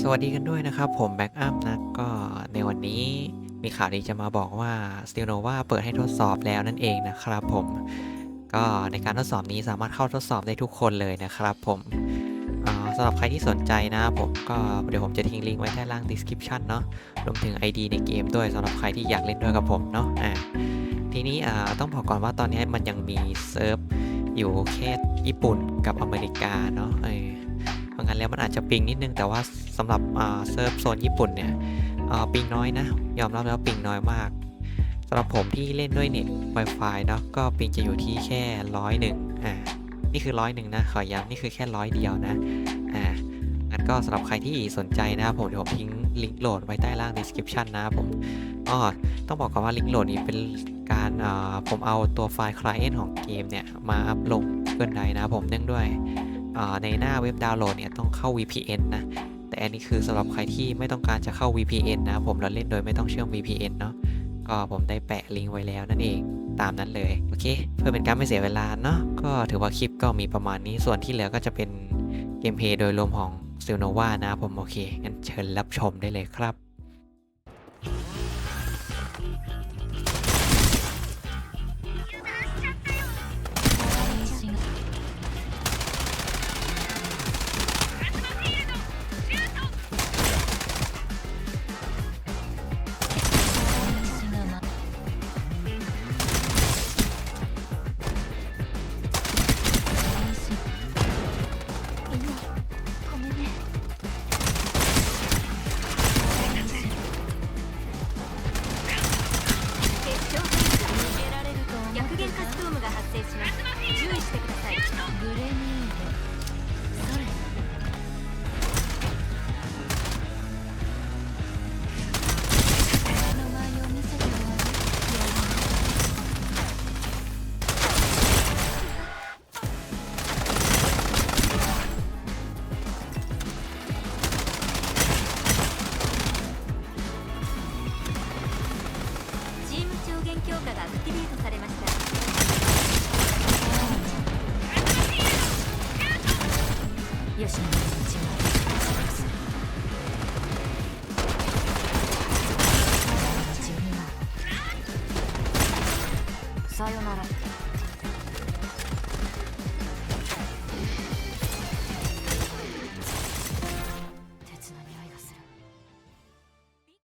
สวัสดีกันด้วยนะครับ ผมแบ็กอัพนะก็ในวันนี้มีข่าวดีจะมาบอกว่า s t i l n o v a เปิดให้ทดสอบแล้วนั่นเองนะครับผมก็ในการทดสอบนี้สามารถเข้าทดสอบได้ทุกคนเลยนะครับผมสำหรับใครที่สนใจนะผมก็เดี๋ยวผมจะทิ้งลิงก์ไว้ใต้ล่าง description เนาะรวมถึง ID ในเกมด้วยสำหรับใครที่อยากเล่นด้วยกับผมเนาะอ่าทีนี้ต้องบอกก่อนว่าตอนนี้มันยังมีเซิร์ฟอยู่แค่ญี่ปุ่นกับอเมริกาเนาะเออ เพราะงั้นแล้วมันอาจจะปิงนิดนึงแต่ว่าสำหรับเซิร์ฟโซนญี่ปุ่นเนี่ยปิงน้อยนะ ยอมรับแล้วปิงน้อยมากสำหรับผมที่เล่นด้วยเน็ต Wi-Fi เนาะก็ปิงจะอยู่ที่แค่ร้อยหนึ่งอ่านี่คือร้อยหนึ่งนะขอย้ำนี่คือแค่ร้อยเดียวนะอ่างั้นก็สำหรับใครที่สนใจนะครับผมเดี๋ยวผมทิ้งลิงก์โหลดไว้ใต้ล่าง description นะครับผมอ๋อต้องบอกก่อนว่าลิงก์โหลดนี้เป็นการผมเอาตัวไฟล์ client ของเกมเนี่ยมาอัพลงเกินไดนะครับผมเนื่องด้วย ในหน้าเว็บดาวน์โหลดเนี่ยต้องเข้า VPN นะ แต่อันนี้คือสำหรับใครที่ไม่ต้องการจะเข้า VPN นะ ผมเราเล่นโดยไม่ต้องเชื่อม VPN เนาะก็ผมได้แปะลิงก์ไว้แล้วนั่นเองตามนั้นเลยโอเค เพื่อเป็นการไม่เสียเวลาเนาะก็ถือว่าคลิปก็มีประมาณนี้ส่วนที่เหลือก็จะเป็นเกมเพลย์โดยรวมของ s t i l n o v a นะผมโอเคงั้นเชิญรับชมได้เลยครับ さよなら。